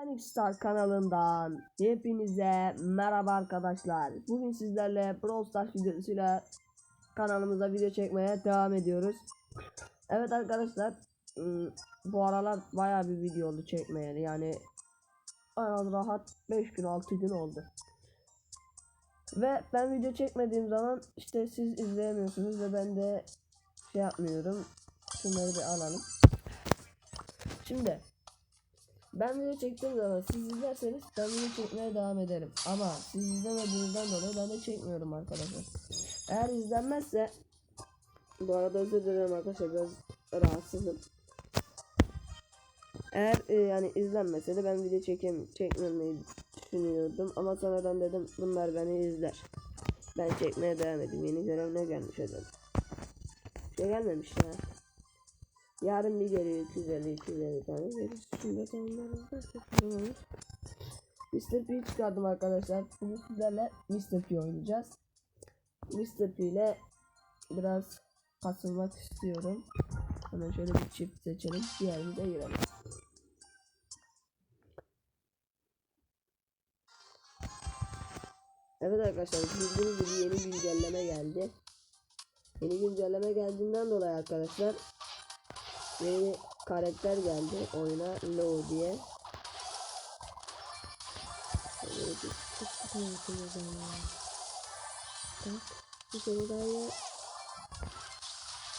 Panic Star kanalından hepinize merhaba arkadaşlar. Bugün sizlerle Brawl Stars videosuyla kanalımıza video çekmeye devam ediyoruz. Evet arkadaşlar ım, bu aralar baya bir video oldu çekmeyeli yani en rahat 5 gün 6 gün oldu. Ve ben video çekmediğim zaman işte siz izleyemiyorsunuz ve ben de şey yapmıyorum. Şunları bir alalım. Şimdi ben video çektiğim zaman siz izlerseniz ben video çekmeye devam ederim. Ama siz izlemediğinizden dolayı ben de çekmiyorum arkadaşlar. Eğer izlenmezse bu arada özür dilerim arkadaşlar biraz rahatsızım. Eğer e, yani izlenmese de ben video çekem çekmemeyi düşünüyordum ama sonradan dedim bunlar beni izler. Ben çekmeye devam edeyim. Yeni görev gelmiş acaba? Şey gelmemiş ya. Yarın bir geliyor 250 250 tane veririz. Şunda tamamlarız da çok güzel olur. Mr. P çıkardım arkadaşlar. Bugün sizlerle Mr. P oynayacağız. Mr. P ile biraz kasılmak istiyorum. Hemen şöyle bir çift seçelim. Diğerini de girelim. Evet arkadaşlar bildiğiniz gibi yeni güncelleme geldi. Yeni güncelleme geldiğinden dolayı arkadaşlar yeni bir karakter geldi oyuna Low diye. Bir. Bak bir kere daha ya.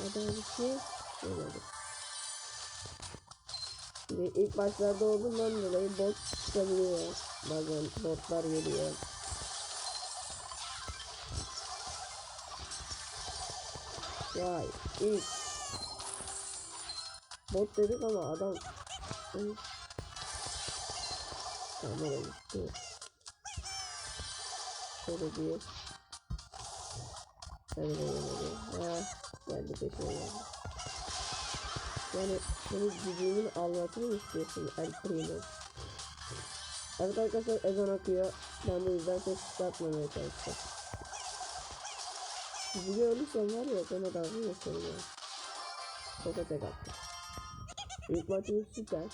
Adaleti şöyle. Şimdi ilk başlarda olduğundan dolayı bot çıkabiliyor. Bazen botlar geliyor. Vay ilk bot dedik ama adam Hı. kamera gitti. Şöyle bir Hadi bakalım Ha geldi peşine geldi. Yani senin gücünün almasını istiyorsun El Primo? Evet arkadaşlar ezan akıyor. Ben bu yüzden ses çıkartmamaya çalışacağım. Bizi görürsen var ya sana dalga geçerim ya. Toka tek attı. İlk maçımız süper.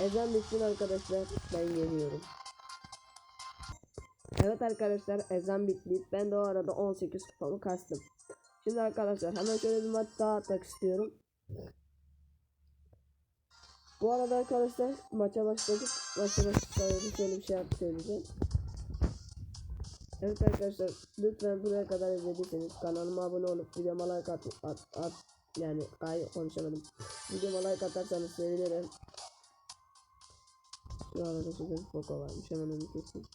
Ezan bitsin arkadaşlar. Ben geliyorum. Evet arkadaşlar ezan bitti. Ben de o arada 18 kupamı kastım. Şimdi arkadaşlar hemen şöyle bir maç daha atmak istiyorum. Bu arada arkadaşlar maça başladık. Maça başladık. Şöyle bir şey söyleyeceğim. Evet arkadaşlar lütfen buraya kadar izlediyseniz kanalıma abone olup videoma like at, at, at yani gayet konuşamadım. Videoma like atarsanız sevinirim. Şu arada bir foka varmış hemen onu keseyim.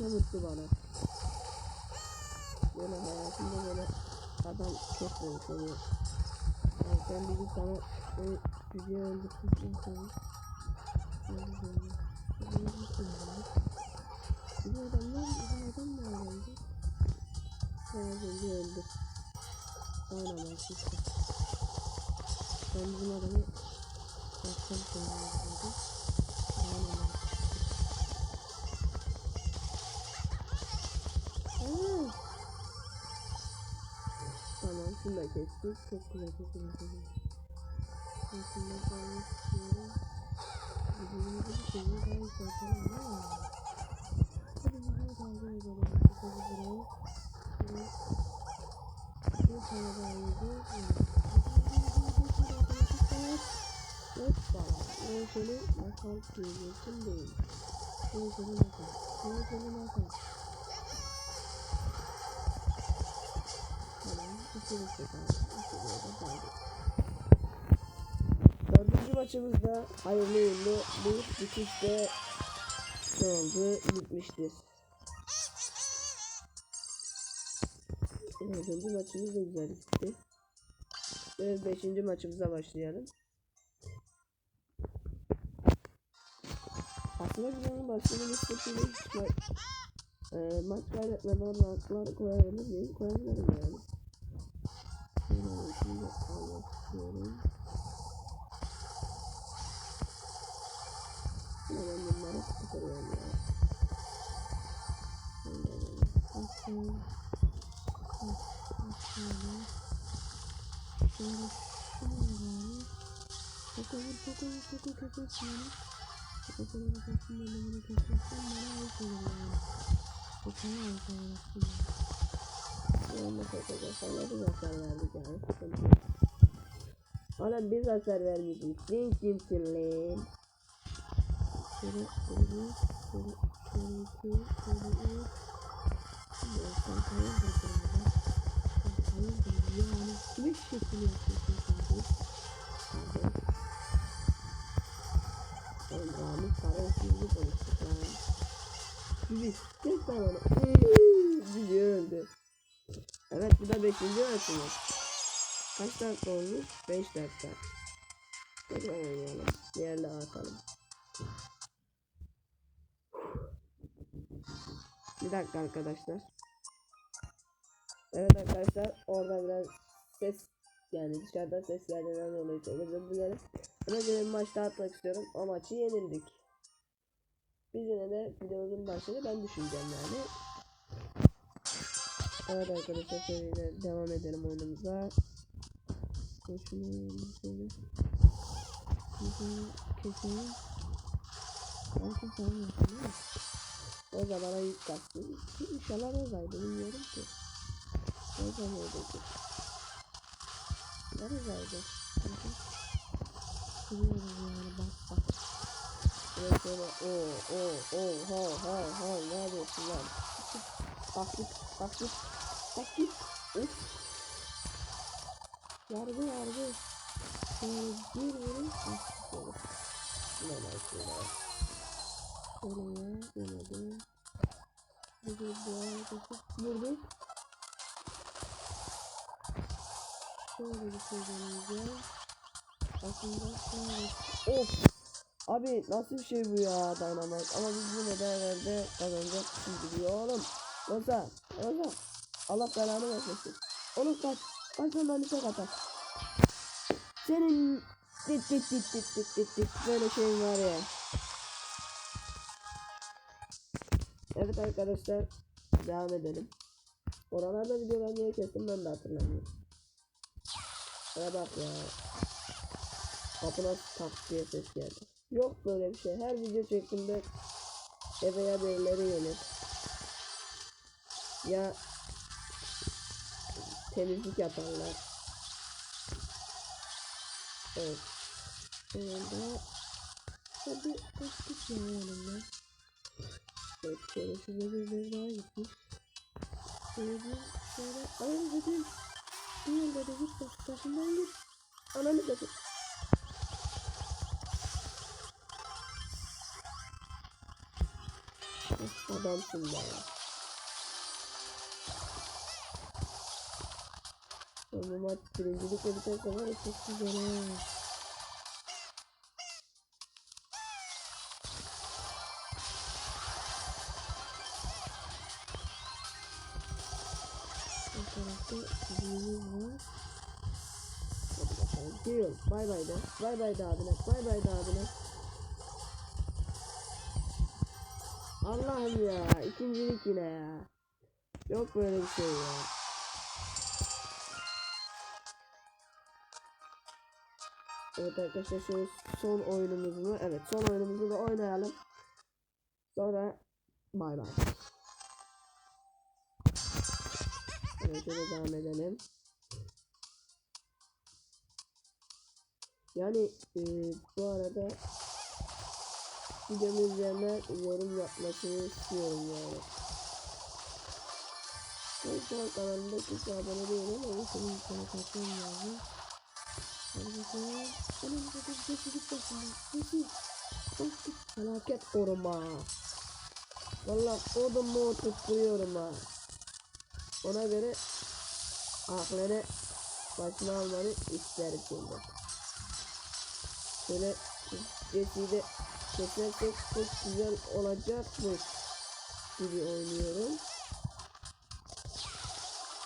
Ne mutlu bana. Böyle hayatımda böyle adam kesmemiş oluyor. Yani sen bir gün sana böyle güzel öldürsün az önce öldü. Ağlamaz işte. Ben bizim adamı yapsam sonra öldürdüm. Ağlamaz. Aa! Tamam şunu da kestik. Çok güzel çok güzel çok güzel. Ben şunu da koymak istiyorum. Dediğim gibi şeyi iyi yapalım ama. Hadi daha iyi yapalım. Hadi buraya. Hoppa. Şöyle masal diyecektim değil. Masal. Ben şöyle masal. Tamam. İçeri çıkalım. İçeriye de kaldık. Dördüncü maçımızda hayırlı uğurlu bu bitişte ne oldu bitmiştir. Dördüncü maçımız da güzel gitti. Ve beşinci maçımıza başlayalım. Aslında güzel başlamak istediğim hiç ma e, maç kaybetmeden rahatlar koyabilir miyim? Koyabilirim yani. Şöyle şimdi almak istiyorum. Hemen bunları tutuyorum ya. Hemen. Yanına koyacağız. Sana bir hasar verdik yani. Sıkıntı yok. Oğlum biz hasar vermedik. Sen kimsin lan? Şöyle şöyle şöyle şöyle iki şöyle üç. Ya sen hayırdır burada? Yani kime şekil yapıyorsun kardeş? Oğlum Ramiz para işimizi konuştuk lan. Bizi kes lan onu. Bizi öldü. Evet bu da 5. versiyonu. Kaç dakika olmuş? 5 dakika. Tekrar oynayalım. Diğerle atalım. Bir dakika arkadaşlar. Evet arkadaşlar orada biraz ses yani dışarıdan ses geldiğinden dolayı çok özür dilerim. Buna göre bir maç daha atmak istiyorum. O maçı yenildik. Biz yine de videomuzun başını ben düşüneceğim yani. Evet arkadaşlar şöyle devam edelim oyunumuza. Şunu şöyle. Şunu keselim. Belki yapın değil mi? O zamana yük katsın. İnşallah Roza'ydı bilmiyorum ki. Roza mıydı ki? Ne Roza'ydı? Biliyorum yani bak bak. Evet şöyle o o o ha ha ha ne yapıyorsun lan? Git bak git. Üf. Yargı yargı. Şöyle bir vurun. Bak şöyle. Ne lan şöyle. Oraya yemedim. Bir de bu arkadaşı vurduk. Şöyle bir şey. Aslında şöyle Of. Abi nasıl bir şey bu ya Dynamite ama biz yine de evvelde kazanacak gibi diyor oğlum. Rosa, Rosa. Allah belanı versin. Oğlum kaç. Kaç lan beni tek atar. Senin dit dit dit dit dit dit dit böyle şeyin var ya. Evet arkadaşlar devam edelim. Oralarda videolar niye kestim ben de hatırlamıyorum. Şuna bak ya. Kapına tak diye ses geldi. Yok böyle bir şey. Her video çektiğimde eve ya birileri gelir. Ya temizlik yaparlar. Evet. Orada hadi kaçtık ya yanımda. Evet şöyle Şurada bir daha gitmiş. Şöyle bir şöyle ayın dedim. Bir dedi git baş, başından git. ananı satayım. Of, Adamsın be. Birincilikle biterse var ya çok güzel tarafta büyüğümüz var. Hadi bakalım. Giriyorum. Bay bay de. Bay bay de abine. Bay bay de abine. Allah'ım ya. ikincilik yine ya. Yok böyle bir şey ya. Evet arkadaşlar şu son oyunumuzu evet son oyunumuzu da oynayalım. Sonra bay bay. Evet şöyle devam edelim. Yani e, bu arada videomun üzerine yorum yapmasını istiyorum yani. Ben şu an kanalımda kimse abone değil ama Senin sana kaçmam lazım. Bakalım. Anam zaten. Sesi. Bak git. felaket koruma. Valla kodumu oturtuyorum ha. Ona göre aklını başına almanı isterim şimdi. Şöyle Jesse'yi kesersek çok güzel olacakmış gibi oynuyorum.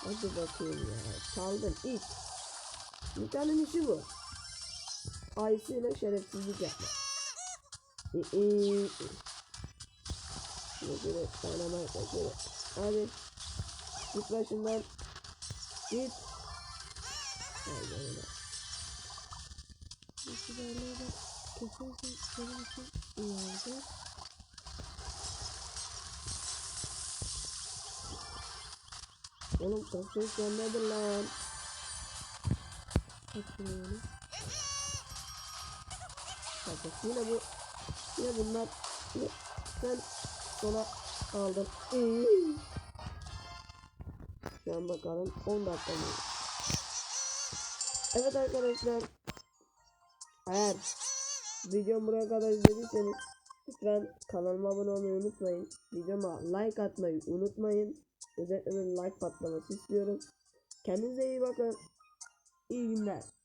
Hadi bakayım ya. Çaldın ilk. Bir tane işi bu. Ayısıyla şerefsizlik yapma. İyi. Şöyle şöyle dynamite şöyle. Hadi. Git başımdan. Git. Haydi öyle. Bu sigarayı da kesersen senin için iyi olacak. Oğlum ses gelmedi lan. Kaçırıyorum. Bak yine bu yine bunlar yine sen sona kaldın. Şu an bakalım 10 dakika mı? Evet arkadaşlar. Eğer videom buraya kadar izlediyseniz lütfen kanalıma abone olmayı unutmayın. Videoma like atmayı unutmayın. Özellikle bir like patlaması istiyorum. Kendinize iyi bakın. İyi günler.